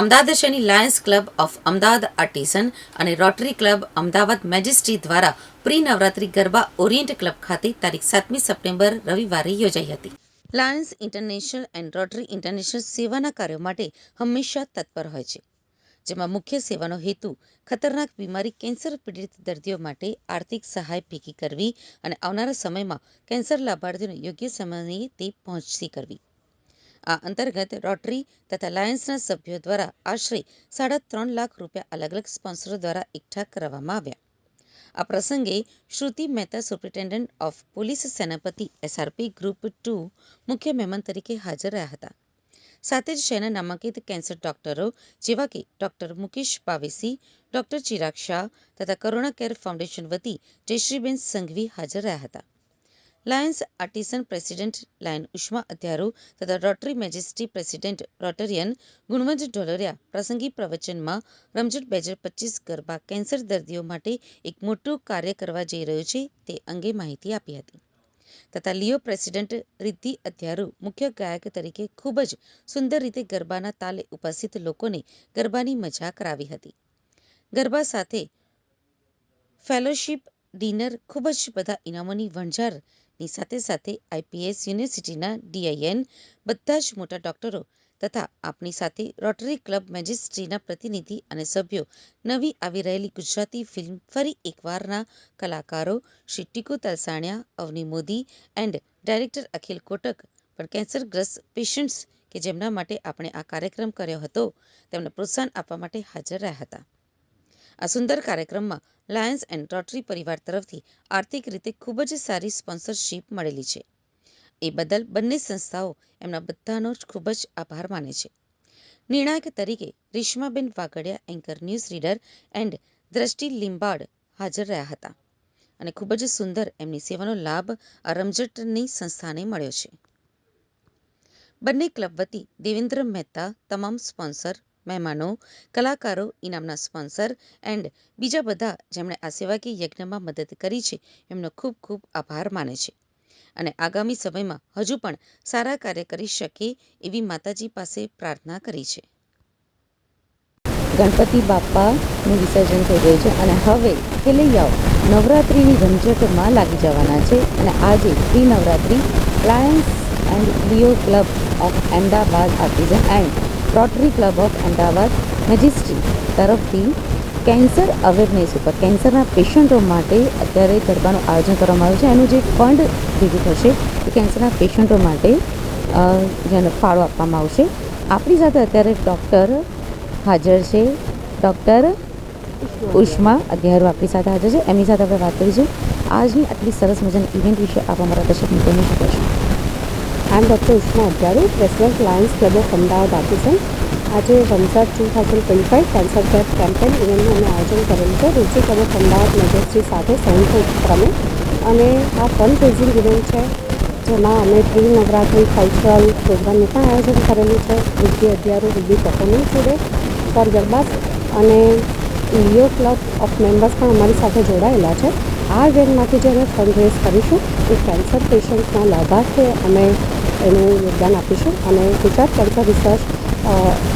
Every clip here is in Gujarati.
અમદાવાદ શહેરની lions club of Ahmedabad artisan અને રોટરી ક્લબ અમદાવાદ મેજિસ્ટ્રી દ્વારા pre Navratri garba orient club ખાતે તારીખ સાતમી સપ્ટેમ્બર રવિવારે યોજાઈ હતી. Lions international and rotary international સેવાના કાર્યો માટે હંમેશા તત્પર હોય છે, જેમાં મુખ્ય સેવાનો હેતુ ખતરનાક બીમારી કેન્સર પીડિત દર્દીઓ માટે આર્થિક સહાય ભેગી કરવી અને આવનારા સમયમાં કેન્સર લાભાર્થીઓને યોગ્ય સમયે તે પહોંચતી કરવી. આ અંતર્ગત રોટરી તથા લાયન્સના સભ્યો દ્વારા આશરે સાડા ત્રણ લાખ રૂપિયા અલગ અલગ સ્પોન્સરો દ્વારા એકઠા કરવામાં આવ્યા. આ પ્રસંગે Shruti Mehta superintendent of police Senapati SRP group two મુખ્ય મહેમાન તરીકે હાજર રહ્યા હતા. સાથે જ શહેરના નામાંકિત કેન્સર ડોક્ટરો જેવા કે ડોક્ટર મુકેશ પાવેસી, ડોક્ટર ચિરાગ શાહ તથા કરુણા કેર ફાઉન્ડેશન વતી જયશ્રીબેન સંઘવી હાજર રહ્યા હતા. Lions આર્ટિસન president lion Ushma Adhyaro તથા Rotary Majesty president Rotarian Gunvant Dholariya પ્રસંગી પ્રવચનમાં રમઝટ બે હજાર પચીસ ગરબા કેન્સર દર્દીઓ માટે એક મોટું કાર્ય કરવા જઈ રહ્યું છે તે અંગે માહિતી આપી હતી. તથા લિયો પ્રેસિડેન્ટ રિદ્ધિ અધ્યારુ મુખ્ય ગાયક તરીકે ખૂબ જ સુંદર રીતે ગરબાના તાલે ઉપસ્થિત લોકોને ગરબાની મજા કરાવી હતી. ગરબા સાથે ફેલોશિપ ડિનર ખૂબ જ બધા ઇનામોની વણઝારની સાથે સાથે આઈપીએસ યુનિવર્સિટીના ડીઆઈએન બધા જ મોટા ડોક્ટરો તથા આપણી સાથે રોટરી ક્લબ મેજિસ્ટ્રીના પ્રતિનિધિ અને સભ્યો નવી આવી રહેલી ગુજરાતી ફિલ્મ ફરી એકવારના કલાકારો શ્રી ટીકુ તલસાણિયા, અવની મોદી એન્ડ ડાયરેક્ટર અખિલ કોટક પણ કેન્સરગ્રસ્ત પેશન્ટ્સ કે જેમના માટે આપણે આ કાર્યક્રમ કર્યો હતો, તેમને પ્રોત્સાહન આપવા માટે હાજર રહ્યા હતા. આ સુંદર કાર્યક્રમમાં લાયન્સ એન્ડ રોટરી પરિવાર તરફથી આર્થિક રીતે ખૂબ જ સારી સ્પોન્સરશીપ મળેલી છે. એ બદલ બંને સંસ્થાઓ એમના બધાનો જ ખૂબ જ આભાર માને છે. નિર્ણાયક તરીકે Reshmaben Vagadiya anchor news reader and Drashti Limbad હાજર રહ્યા હતા અને ખૂબ જ સુંદર એમની સેવાનો લાભ આ રમઝટની સંસ્થાને મળ્યો છે. બંને ક્લબ વતી દેવેન્દ્ર મહેતા, તમામ સ્પોન્સર મહેમાનો, કલાકારો, ઇનામના સ્પોન્સર એન્ડ બીજા બધા જેમણે આ સેવાકીય યજ્ઞમાં મદદ કરી છે, એમનો ખૂબ ખૂબ આભાર માને છે. અને આગામી સમયમાં હજુ પણ સારા કાર્ય કરી શકે એવી માતાજી પાસે પ્રાર્થના કરી છે. ગણપતિ બાપ્પાનું વિસર્જન થઈ ગયું છે અને હવે ખેલૈયાઓ નવરાત્રિની રમઝટમાં લાગી જવાના છે અને આજે pre Navratri lions and leo club of Ahmedabad artisan and rotary club of Ahmedabad majesty તરફથી કેન્સર અવેરનેસ ઉપર કેન્સરના પેશન્ટો માટે અત્યારે ગરબાનું આયોજન કરવામાં આવ્યું છે. એનું જે ફંડ ભેગું થશે, એ કેન્સરના પેશન્ટો માટે જેનો ફાળો આપવામાં આવશે. આપણી સાથે અત્યારે ડૉક્ટર હાજર છે. ડૉક્ટર ઉષ્મા અધ્યારો આપણી સાથે હાજર છે. એમની સાથે આપણે વાત કરીશું. આજની આટલી સરસ મજાની ઇવેન્ટ વિશે આપ અમારા દર્શક મિત્રોને શું એમ doctor Ushma અગિયારું president lions club of Ahmedabad artisan આજે Ramzan two thousand twenty five cancer care campaign ઇવેન્ટનું અમે આયોજન કરેલું છે. રુચિ ક્લબ ઓફ અમદાવાદ મેજેસ્ટ્રી સાથે સંયુક્ત ઉપક્રમે અને આ ફંડ રેઝિંગ ઇવેન્ટ છે, જેમાં અમે પ્રી નવરાત્રિ કલ્ચરલ પ્રોગ્રામનું પણ આયોજન કરેલું છે. રુચિ અધ્યારો વિદ્ય પરફોર્મન્સ જોડે ફોર ગરબા અને લિયો ક્લબ ઓફ મેમ્બર્સ પણ અમારી સાથે જોડાયેલા છે. આ ઇવેન્ટમાંથી જે અમે ફંડ રેઝ કરીશું, એ કેન્સર પેશન્ટના લાભાર્થે અમે એનું યોગદાન આપીશું અને ગુજરાત કેન્સર રિસર્ચ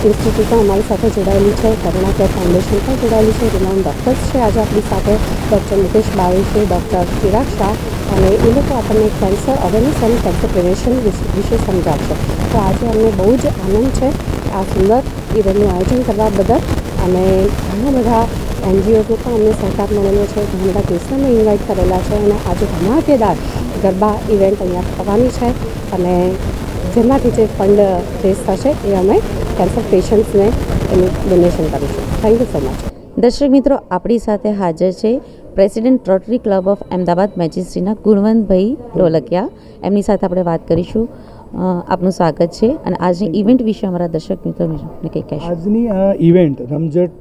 ઇન્સ્ટિટ્યૂટ પણ અમારી સાથે જોડાયેલી છે. કરુણા કેર ફાઉન્ડેશન પણ જોડાયેલી છે. રિનાઉન ડૉક્ટર્સ છે આજે આપણી સાથે. ડૉક્ટર મુકેશ બાવી છે, ડૉક્ટર ચિરાગ શાહ અને એ લોકો આપણને કેન્સર અવેરનેસ અને કેન્સર પ્રિવેન્શન વિશે સમજાવશે. તો આજે અમને બહુ જ આનંદ છે આ સુંદર ઇવેન્ટનું આયોજન કરવા બદલ અને ઘણા બધા એનજીઓનો પણ અમને સહકાર મળેલો છે. ઘણા બધા કેસરને ઇન્વાઇટ કરેલા છે અને આજે ધમાકેદાર ગરબા ઇવેન્ટ અહીંયા થવાની છે અને જેમાંથી જે ફંડ રેઝ થશે એ અમે કેન્સર પેશન્ટ્સને એનું ડોનેશન કરીશું. થેન્ક યુ સો મચ દર્શક મિત્રો આપણી સાથે હાજર છે president rotary club of Ahmedabad મેજિસ્ટ્રીના Gunvantbhai Dholakia. એમની સાથે આપણે વાત કરીશું. આપનું સ્વાગત છે અને આજની ઇવેન્ટ વિશે અમારા દર્શક મિત્રો કંઈ કહેશો? આજની આ ઇવેન્ટ રમઝટ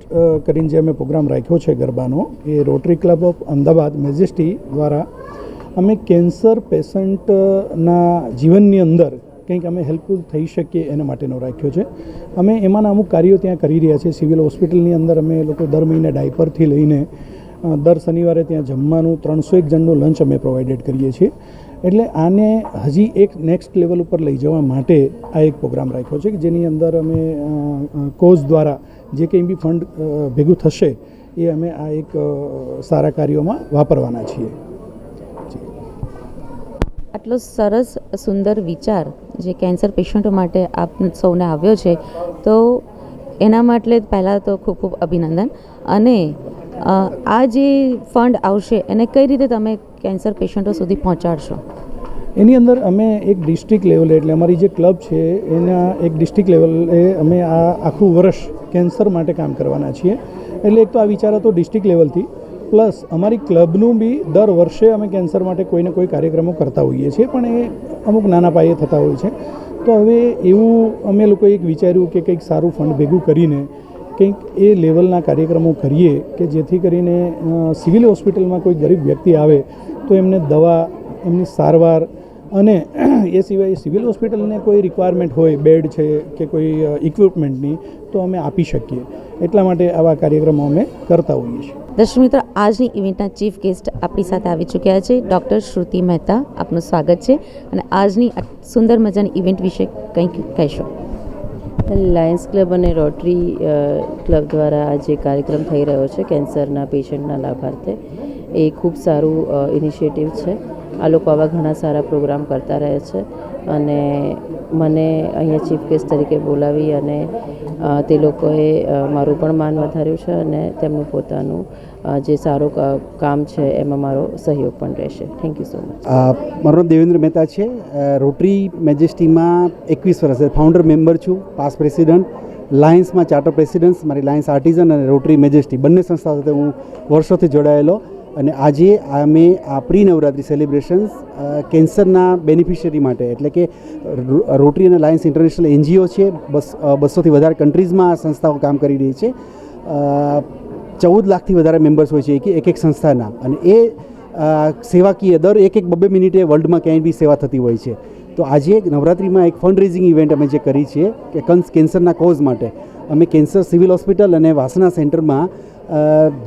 કરીને જે અમે પ્રોગ્રામ રાખ્યો છે ગરબાનો એ rotary club of Ahmedabad majesty દ્વારા અમે કેન્સર પેશન્ટના જીવનની અંદર કંઈક અમે હેલ્પફુલ થઈ શકીએ એના માટેનો રાખ્યો છે. અમે એમાંના અમુક કાર્યો ત્યાં કરી રહ્યા છીએ. સિવિલ હોસ્પિટલની અંદર અમે લોકો દર મહિને ડાયપરથી લઈને દર શનિવારે ત્યાં જમવાનું ત્રણસો એક જણનું લંચ અમે પ્રોવાઈડેડ કરીએ છીએ. એટલે આને હજી એક નેક્સ્ટ લેવલ ઉપર લઈ જવા માટે આ એક પ્રોગ્રામ રાખ્યો છે કે જેની અંદર અમે કોઝ દ્વારા જે કંઈ બી ફંડ ભેગું થશે એ અમે આ એક સારા કાર્યોમાં વાપરવાના છીએ. આટલો સરસ, સુંદર વિચાર જે કેન્સર પેશન્ટો માટે આપ સૌને આવ્યો છે, તો એના માટે પહેલાં તો ખૂબ ખૂબ અભિનંદન. અને આ જે ફંડ આવશે, એને કઈ રીતે તમે કેન્સર પેશન્ટો સુધી પહોંચાડશો? એની અંદર અમે એક ડિસ્ટ્રિક્ટ લેવલે એટલે અમારી જે ક્લબ છે, એના એક ડિસ્ટ્રિક્ટ લેવલે અમે આ આખું વર્ષ કેન્સર માટે કામ કરવાના છીએ. એટલે એક તો આ વિચાર હતો ડિસ્ટ્રિક્ટ લેવલથી પ્લસ અમારી ક્લબનું બી દર વર્ષે અમે કેન્સર માટે કોઈને કોઈ કાર્યક્રમો કરતા હોઈએ છીએ, પણ એ અમુક નાના પાયે થતા હોય છે. તો હવે એવું અમે લોકોએ એક વિચાર્યું કે કંઈક સારું ફંડ ભેગું કરીને કંઈક એ લેવલના કાર્યક્રમો કરીએ કે જેથી કરીને સિવિલ હોસ્પિટલમાં કોઈ ગરીબ વ્યક્તિ આવે તો એમને દવા, એમની સારવાર અને એ સિવાય સિવિલ હોસ્પિટલને કોઈ રિક્વાયરમેન્ટ હોય બેડ છે કે કોઈ ઇક્વિપમેન્ટની તો અમે આપી શકીએ. એટલા માટે આવા કાર્યક્રમો અમે કરતા હોઈએ છીએ. દર્શક મિત્રો આજની ઇવેન્ટના ચીફ ગેસ્ટ આપણી સાથે આવી ચૂક્યા છે. ડૉક્ટર શ્રુતિ મહેતા આપનું સ્વાગત છે. અને આજની સુંદર મજાની ઇવેન્ટ વિશે કંઈક કહેશો. લાયન્સ ક્લબ અને રોટરી ક્લબ દ્વારા આ જે કાર્યક્રમ થઈ રહ્યો છે કેન્સરના પેશન્ટના લાભાર્થે. એ ખૂબ સારું ઇનિશિયેટિવ છે. આ લોકો આવા ઘણા સારા પ્રોગ્રામ કરતા રહે છે અને મને અહીંયા ચીફ ગેસ્ટ તરીકે બોલાવી અને તે લોકોએ મારું પણ માન વધાર્યું છે અને તેમનું પોતાનું જે સારું કામ છે એમાં મારો સહયોગ પણ રહેશે. થેન્ક યુ સો મચ મારું નામ દેવેન્દ્ર મહેતા છે. રોટરી મેજેસ્ટીમાં એકવીસ વર્ષ ફાઉન્ડર મેમ્બર છું પાસ પ્રેસિડન્ટ લાયન્સમાં ચાર્ટર પ્રેસિડન્ટ મારી લાયન્સ આર્ટિઝન અને રોટરી મેજેસ્ટી. બંને સંસ્થા સાથે હું વર્ષોથી જોડાયેલો. અને આજે અમે આ પ્રી નવરાત્રિ સેલિબ્રેશન્સ કેન્સરના બેનિફિશિયરી માટે, એટલે કે રોટરી અને લાયન્સ ઇન્ટરનેશનલ એનજીઓ છે, બસ બસોથી વધારે કન્ટ્રીઝમાં આ સંસ્થાઓ કામ કરી રહી છે. ચૌદ લાખથી વધારે મેમ્બર્સ હોય છે એક એક સંસ્થાના. અને એ સેવાકીય દર એક એક બબે મિનિટે વર્લ્ડમાં ક્યાંય બી સેવા થતી હોય છે. તો આજે નવરાત્રિમાં એક ફંડ રેઝિંગ ઇવેન્ટ અમે જે કરી છે, કે કંસ કેન્સરના કોઝ માટે. અમે કેન્સર સિવિલ હોસ્પિટલ અને વાસના સેન્ટરમાં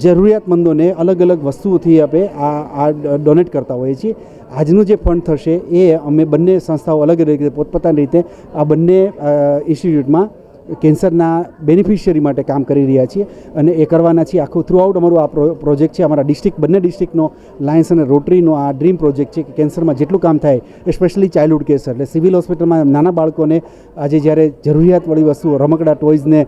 જરૂરિયાતમંદોને અલગ અલગ વસ્તુઓથી આપણે આ આ ડોનેટ કરતા હોઈએ છીએ. આજનું જે ફંડ થશે એ અમે બંને સંસ્થાઓ અલગ અલગ રીતે, પોતપોતાની રીતે આ બંને ઇન્સ્ટિટ્યૂટમાં કેન્સરના બેનિફિશિયરી માટે કામ કરી રહ્યા છીએ અને એ કરવાના છીએ આખું થ્રુઆઉટ અમારું આ પ્રોજેક્ટ છે, અમારા ડિસ્ટ્રિક્ટ બંને ડિસ્ટ્રિક્ટનો લાયન્સ અને રોટરીનો આ ડ્રીમ પ્રોજેક્ટ છે કે કેન્સરમાં જેટલું કામ થાય એસ્પેશિયલી ચાઇલ્ડહુડ કેન્સર એટલે સિવિલ હોસ્પિટલમાં નાના બાળકોને આજે જ્યારે જરૂરિયાતવાળી વસ્તુઓ, રમકડા ટોયઝને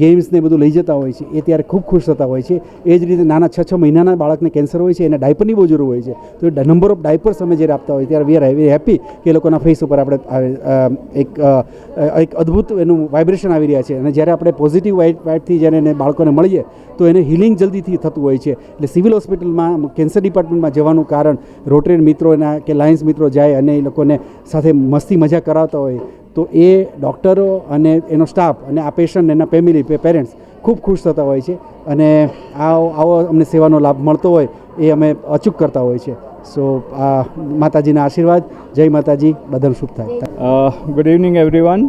ગેમ્સને બધું લઈ જતા હોય છે, એ ત્યારે ખૂબ ખુશ થતા હોય છે. એ જ રીતે નાના છ છ મહિનાના બાળકને કેન્સર હોય છે, એને ડાયપરની બહુ જરૂર હોય છે. તો એ નંબર ઓફ ડાયપર્સ અમે જ્યારે આપતા હોય ત્યારે વી આર હેપી કે એ લોકોના ફેસ ઉપર આપણે એક એક અદ્ભુત એનું વાઇબ્રેશન આવી રહ્યા છે. અને જ્યારે આપણે પોઝિટિવ વાઇટ વાઇટથી જ્યારે એને બાળકોને મળીએ, તો એને હિલિંગ જલ્દીથી થતું હોય છે. એટલે સિવિલ હોસ્પિટલમાં કેન્સર ડિપાર્ટમેન્ટમાં જવાનું કારણ રોટરી મિત્રોના કે લાયન્સ મિત્રો જાય અને એ લોકોને સાથે મસ્તી મજા કરાવતા હોય, તો એ ડૉક્ટરો અને એનો સ્ટાફ અને આ પેશન્ટ એના ફેમિલી પેરેન્ટ્સ ખૂબ ખુશ થતા હોય છે. અને આવો આવો અમને સેવાનો લાભ મળતો હોય, એ અમે અચૂક કરતા હોય છે. સો આ માતાજીના આશીર્વાદ. જય માતાજી. બધાનું શુભ થાય. ગુડ ઇવનિંગ એવરીવન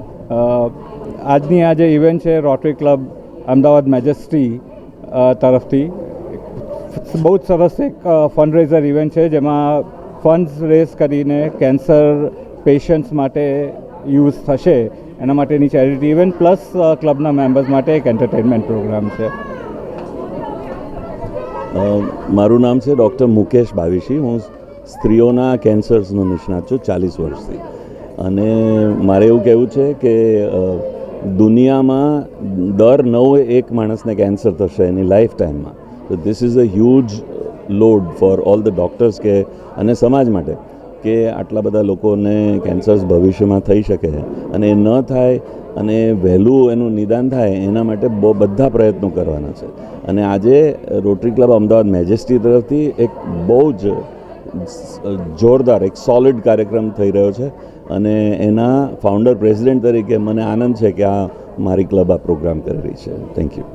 આજની આ જે ઇવેન્ટ છે રોટરી ક્લબ અમદાવાદ મેજેસ્ટ્રી તરફથી, બહુ જ સરસ એક ફંડરેઝર ઇવેન્ટ છે, જેમાં ફંડ્સ રેઝ કરીને કેન્સર પેશન્ટ્સ માટે યુઝ થશે. એના માટેની ચેરિટી ઇવેન્ટ પ્લસ ક્લબના મેમ્બર્સ માટે એક એન્ટરટેનમેન્ટ પ્રોગ્રામ છે. મારું નામ છે ડૉક્ટર મુકેશ બાવીશી. હું સ્ત્રીઓના કેન્સર્સનો નિષ્ણાત છું, ચાલીસ વર્ષથી. અને મારે એવું કહેવું છે કે દુનિયામાં દર નવ એક માણસને કેન્સર થશે એની લાઈફ ટાઈમમાં તો this is a huge load for all the doctors કે, અને સમાજ માટે, કે આટલા બધા લોકોને કેન્સર્સ ભવિષ્યમાં થઈ શકે અને એ ન થાય, અને વહેલું એનું નિદાન થાય, એના માટે બહુ બધા પ્રયત્નો કરવાના છે. અને આજે રોટરી ક્લબ અમદાવાદ મેજેસ્ટી તરફથી એક બહુ જ જોરદાર, એક સોલિડ કાર્યક્રમ થઈ રહ્યો છે. અને એના ફાઉન્ડર પ્રેસિડેન્ટ તરીકે મને આનંદ છે કે આ મારી ક્લબ આ પ્રોગ્રામ કરી રહી છે. Thank you